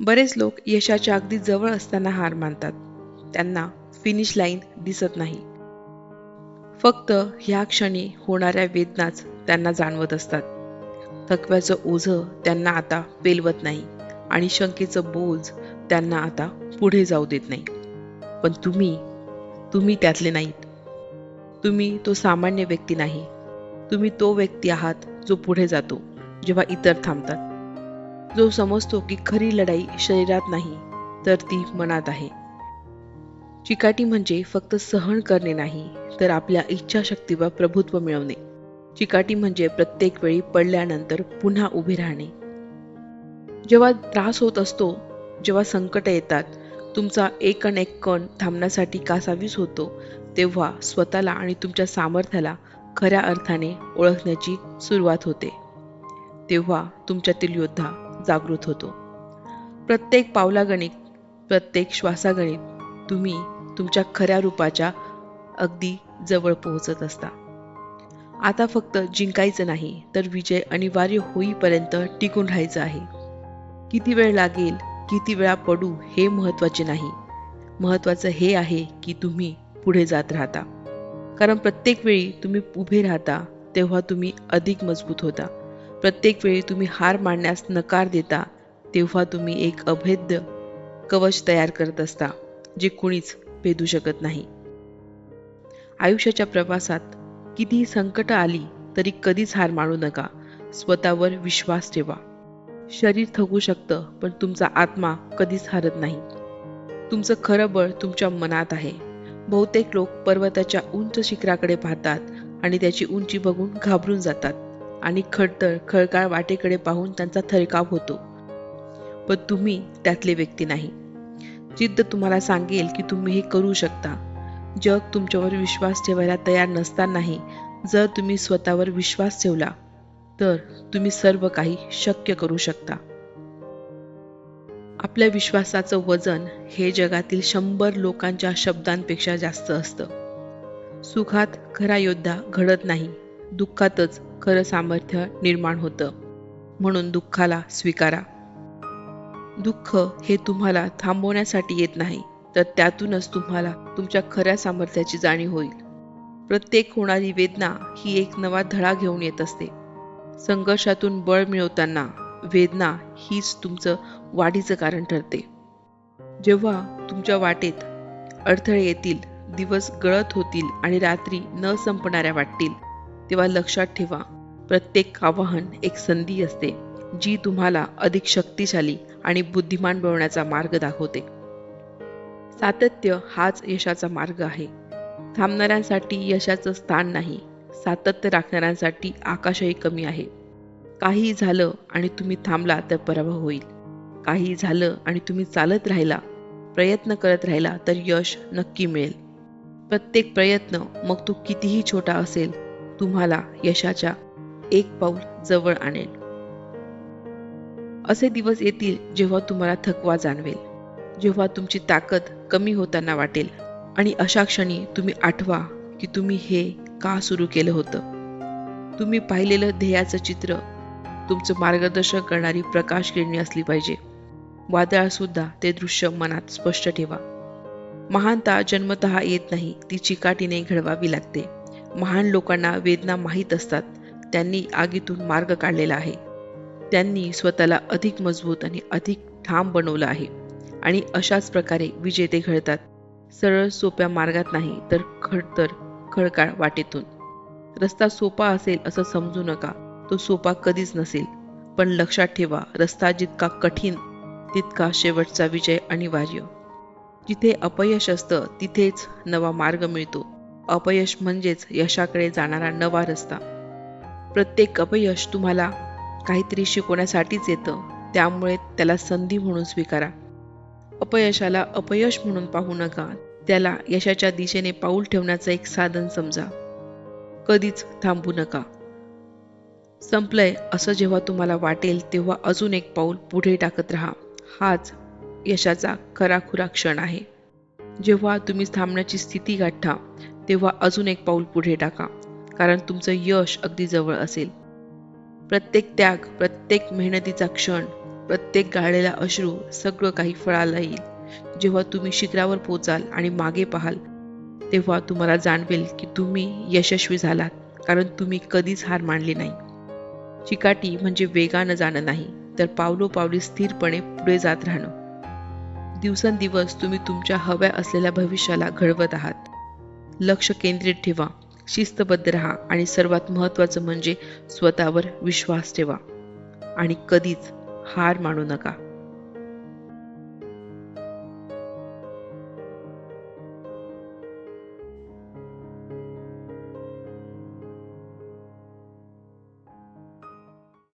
बरेच लोक यशाच्या अगदी जवळ असताना हार मानतात. त्यांना फिनिश लाईन दिसत नाही. फक्त ह्या क्षणी होणाऱ्या वेदनाच त्यांना जाणवत असतात. थकव्याचं ओझं त्यांना आता पेलवत नाही आणि शंकेचं बोज त्यांना आता पुढे जाऊ देत नाही. पण तुम्ही तुम्ही त्यातले नाहीत. तुम्ही तो सामान्य व्यक्ती नाही. तुम्ही तो व्यक्ती आहात जो पुढे जातो जेव्हा इतर थांबतात. जो समजतो की खरी लढाई शरीरात नाही तर ती मनात आहे. चिकाटी म्हणजे फक्त सहन करणे नाही तर आपल्या इच्छाशक्तीवर प्रभुत्व मिळवणे. चिकाटी म्हणजे प्रत्येक वेळी पडल्यानंतर पुन्हा उभे राहणे. जेव्हा त्रास होत असतो जेव्हा संकट येतात तुमचा एक अन एक कण थांबण्यासाठी कासावीस होतो तेव्हा स्वतःला आणि तुमच्या सामर्थ्याला खऱ्या अर्थाने ओळखण्याची सुरुवात होते. तेव्हा तुमच्यातील योद्धा जागृत होतो. प्रत्येक पावलागणिक प्रत्येक श्वासागणिक तुम्ही तुमच्या खऱ्या रूपाच्या अगदी जवळ पोहोचत असता. आता फक्त जिंकायचं नाही तर विजय अनिवार्य होईपर्यंत टिकून राहायचं आहे. किती वेळ लागेल किती वेळा पडू हे महत्त्वाचे नाही. महत्वाचं हे आहे की तुम्ही पुढे जात राहता. कारण प्रत्येक वेळी तुम्ही उभे राहता तेव्हा तुम्ही अधिक मजबूत होता. प्रत्येक वेळी तुम्ही हार मानण्यास नकार देता तेव्हा तुम्ही एक अभेद्य कवच तयार करत असता जे कुणीच भेदू शकत नाही. आयुष्याच्या प्रवासात कितीही संकट आली तरी कधीच हार मानू नका. स्वतःवर विश्वास ठेवा. शरीर थकू शकतं पण तुमचा आत्मा कधीच हारत नाही. तुमचं खरं बळ तुमच्या मनात आहे. बहुतेक लोक पर्वताच्या उंच शिखराकडे पाहतात आणि त्याची उंची बघून घाबरून जातात. आणि खडतर खळकाळ वाटेकडे पाहून त्यांचा थरकाव होतो. पण तुम्ही त्यातले व्यक्ती नाही. जिद्द तुम्हाला सांगेल की तुम्ही हे करू शकता. जग तुमच्यावर विश्वास ठेवायला तयार नसतानाही जर तुम्ही स्वतःवर विश्वास ठेवला तर तुम्ही सर्व काही शक्य करू शकता. आपल्या विश्वासाचं वजन हे जगातील शंभर लोकांच्या शब्दांपेक्षा जास्त असतं. सुखात खरा योद्धा घडत नाही दुःखातच खरं सामर्थ्य निर्माण होतं. म्हणून दुःखाला स्वीकारा. दुःख हे तुम्हाला थांबवण्यासाठी येत नाही तर त्यातूनच तुम्हाला तुमच्या खऱ्या सामर्थ्याची जाणीव होईल. प्रत्येक होणारी वेदना ही एक नवा धडा घेऊन येत असते. संघर्षातून बळ मिळवताना वेदना हीच तुमचं वाढीचं कारण ठरते. जेव्हा तुमच्या वाटेत अडथळे येतील दिवस गळत होतील आणि रात्री न संपणाऱ्या वाटतील तेव्हा लक्षात ठेवा प्रत्येक आवाहन एक संधी असते जी तुम्हाला अधिक शक्तिशाली आणि बुद्धिमान बनवण्याचा मार्ग दाखवते. सातत्य हाच यशाचा मार्ग आहे. थांबणाऱ्यांसाठी यशाचं स्थान नाही सातत्य राखणाऱ्यांसाठी आकाशही कमी आहे. काही झालं आणि तुम्ही थांबला तर पराभव होईल. काही झालं आणि तुम्ही चालत राहिला प्रयत्न करत राहिला तर यश नक्की मिळेल. प्रत्येक प्रयत्न मग तो कितीही छोटा असेल तुम्हाला यशाच्या एक पाऊल जवळ आणेल. असे दिवस येतील जेव्हा तुम्हाला थकवा जाणवेल जेव्हा तुमची ताकद कमी होताना वाटेल आणि अशा क्षणी तुम्ही आठवा की तुम्ही हे का सुरू केलं होतं. तुम्ही पाहिलेलं ध्येयाचं चित्र तुमचं मार्गदर्शन करणारी प्रकाश किरणी असली पाहिजे. वादळात सुद्धा ते दृश्य मनात स्पष्ट ठेवा. महानता जन्मत येत नाही ती चिकाटीने घडवावी लागते. महान लोकांना वेदना माहीत असतात. त्यांनी आगीतून मार्ग काढलेला आहे. त्यांनी स्वतःला अधिक मजबूत आणि अधिक ठाम बनवलं आहे. आणि अशाच प्रकारे विजेते घडतात. सरळ सोप्या मार्गात नाही तर खडतर खडकाळ वाटेतून. रस्ता सोपा असेल असं समजू नका. तो सोपा कधीच नसेल. पण लक्षात ठेवा रस्ता जितका कठीण तितका शेवटचा विजय अनिवार्य. जिथे अपयश असतं तिथेच नवा मार्ग मिळतो. अपयश म्हणजेच यशाकडे जाणारा नवा रस्ता. प्रत्येक अपयश तुम्हाला काहीतरी शिकवण्यासाठीच येतं. त्यामुळे त्याला संधी म्हणून स्वीकारा. अपयशाला अपयश म्हणून पाहू नका. त्याला यशाच्या दिशेने पाऊल ठेवण्याचं एक साधन समजा. कधीच थांबू नका. संपलंय असं जेव्हा तुम्हाला वाटेल तेव्हा अजून एक पाऊल पुढे टाकत राहा. हाच यशाचा खराखुरा क्षण आहे. जेव्हा तुम्ही थांबण्याची स्थिती गाठा तेव्हा अजून एक पाऊल पुढे टाका कारण तुमचं यश अगदी जवळ असेल. प्रत्येक त्याग प्रत्येक मेहनतीचा क्षण प्रत्येक गाळलेला अश्रू सगळं काही फळाला येईल. जेव्हा तुम्ही शिखरावर पोचाल आणि मागे पाहाल तेव्हा तुम्हाला जाणवेल की तुम्ही यशस्वी झालात कारण तुम्ही कधीच हार मानली नाही. चिकाटी म्हणजे वेगानं जाणं नाही तर पावलो पावली स्थिरपणे पुढे जात राहणं. दिवसेंदिवस तुम्ही तुमच्या हव्या असलेल्या भविष्याला घडवत आहात. लक्ष केंद्रित ठेवा. शिस्तबद्ध राहा आणि सर्वात महत्त्वाचं म्हणजे स्वतःवर विश्वास ठेवा. आणि कधीच हार मानू नका.